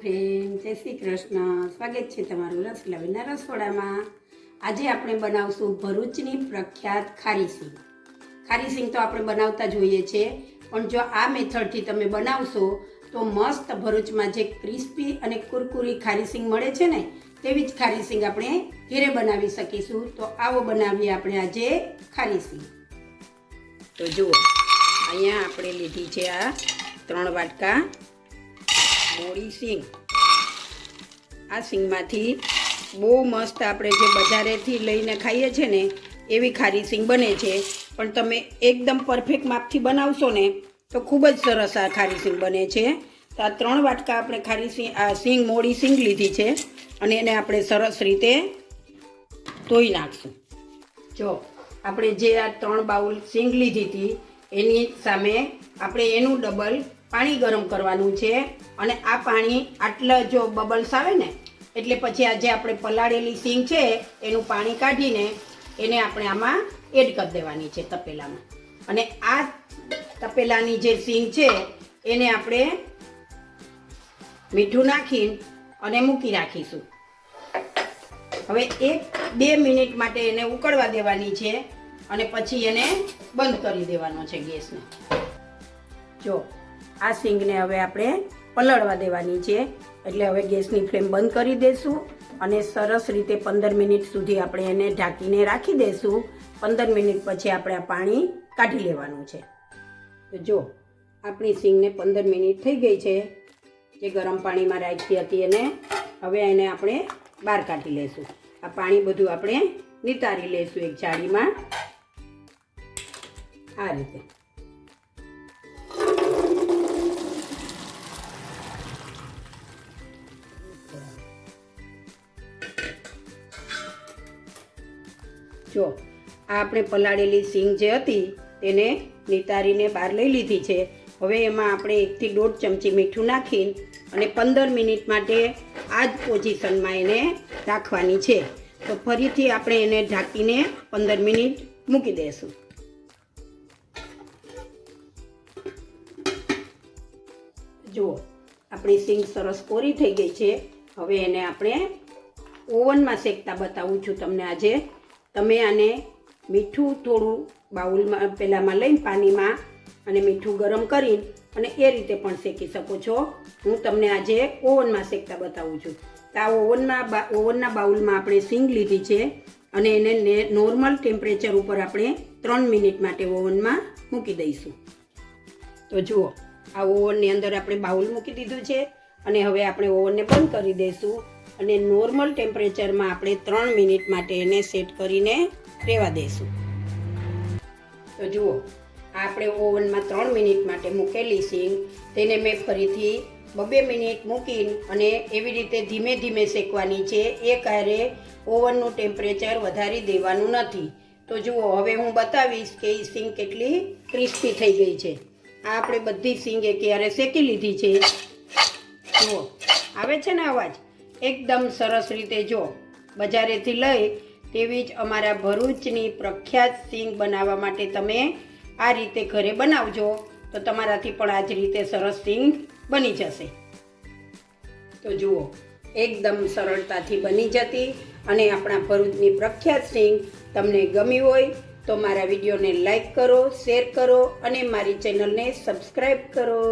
Friend જય શ્રી કૃષ્ણ. સ્વાગત છે તમારું રસલાવીના રસોડામાં. આજે આપણે બનાવશું ભરૂચની પ્રખ્યાત ખારીસિંગ ખારીસિંગ ખારી સિંગ તો આપણે બનાવતા જોઈએ છે, પણ જો આ મેથડથી તમે બનાવશો, તો મસ્ત ભરૂચમાં જે ક્રિસ્પી અને કુરકુરી ખારી સિંગ મળે છે ને, તેવી જ ખારી સિંગ આપણે ઘેરે બનાવી શકીશું. તો આવો બનાવીએ આપણે આજે ખારીસિંગ તો જુઓ, અહીંયા આપણે લીધી છે આ ત્રણ વાટકા મોળી સિંગ. આ સિંગમાંથી બહુ મસ્ત આપણે જે બજારેથી લઈને ખાઈએ છીએ ને, એવી ખારી સિંગ બને છે. પણ તમે એકદમ પરફેક્ટ માપથી બનાવશો ને, તો ખૂબ જ સરસ આ ખારી સિંગ બને છે. તો આ ત્રણ વાટકા આપણે ખારી સિંગ, આ સિંગ મોડી સિંગ લીધી છે. અને એને આપણે સરસ રીતે ધોઈ નાખશું. જો, આપણે જે આ ત્રણ બાઉલ સિંગ લીધી હતી, એની સામે આપણે એનું ડબલ પાણી ગરમ કરવાનું છે અને આ પાણી આટલા જો બબલ્સ આવે ને, એટલે પછી આ જે આપણે પલાળેલી સિંગ છે, એનું પાણી કાઢીને એને આપણે આમાં એડ કરી દેવાની છે તપેલામાં. અને આ તપેલાની જે સિંગ છે, એને આપણે મીઠું નાખી અને મૂકી રાખીશું. હવે એક બે મિનિટ માટે એને ઉકળવા દેવાની છે અને પછી એને બંધ કરી દેવાનો છે ગેસને. જો આ સિંગને હવે આપણે પલળવા દેવાની છે. એટલે હવે ગેસની ફ્લેમ બંધ કરી દઈશું અને સરસ રીતે પંદર મિનિટ સુધી આપણે એને ઢાંકીને રાખી દઈશું પંદર મિનિટ પછી આપણે આ પાણી કાઢી લેવાનું છે. તો જો, આપણી સિંગને પંદર મિનિટ થઈ ગઈ છે. જે ગરમ પાણીમાં રાખી હતી એને હવે એને આપણે બહાર કાઢી લઈશું આ પાણી બધું આપણે નિતારી લઈશું એક જાળીમાં. આ રીતે. જો આ આપણે પલાળેલી સિંગ જે હતી તેને નિતારીને બહાર લઈ લીધી છે. હવે એમાં આપણે એકથી દોઢ ચમચી મીઠું નાખીને અને પંદર મિનિટ માટે આ જ પોઝિશનમાં એને રાખવાની છે. તો ફરીથી આપણે એને ઢાંકીને પંદર મિનિટ મૂકી દઈશું. જુઓ, આપણી સિંગ સરસ કોરી થઈ ગઈ છે. હવે એને આપણે ઓવનમાં શેકતા બતાવું છું તમને આજે. તમે આને મીઠું થોડું બાઉલમાં પહેલાંમાં લઈને પાણીમાં અને મીઠું ગરમ કરી અને એ રીતે પણ શેકી શકો છો. હું તમને આજે ઓવનમાં શેકતા બતાવું છું. તો આ ઓવનમાં ઓવનના બાઉલમાં આપણે સિંગ લીધી છે અને એને નોર્મલ ટેમ્પરેચર ઉપર આપણે ત્રણ મિનિટ માટે ઓવનમાં મૂકી દઈશું. તો જુઓ, આ ઓવનની અંદર આપણે બાઉલ મૂકી દીધું છે અને હવે આપણે ઓવનને બંધ કરી દઈશું. અને નોર્મલ ટેમ્પરેચરમાં આપણે ત્રણ મિનિટ માટે એને સેટ કરીને રહેવા દઈશું તો જુઓ આપણે ઓવનમાં ત્રણ મિનિટ માટે મૂકેલી સિંગ તેને મેં ફરીથી બબે મિનિટ મૂકીને અને એવી રીતે ધીમે ધીમે શેકવાની છે. એ ક્યારે ઓવનનું ટેમ્પરેચર વધારી દેવાનું નથી. તો જુઓ, હવે હું બતાવીશ કે એ સિંગ કેટલી ક્રિસ્પી થઈ ગઈ છે. આ આપણે બધી સિંગ ક્યારે શેકી લીધી છે? જુઓ, આવે છે ને અવાજ? એકદમ સરસ રીતે જો બજારેથી લઈ તેવી જ અમારા ભરૂચની પ્રખ્યાત સિંગ બનાવવા માટે તમે આ રીતે ઘરે બનાવજો, તો તમારાથી પણ આ જ રીતે સરસ સિંગ બની જશે. તો જુઓ, એકદમ સરળતાથી બની જતી અને આપણા ભરૂચની પ્રખ્યાત સિંગ તમને ગમી હોય તો મારા વિડીયોને લાઈક કરો, શેર કરો અને મારી ચેનલને સબસ્ક્રાઈબ કરો.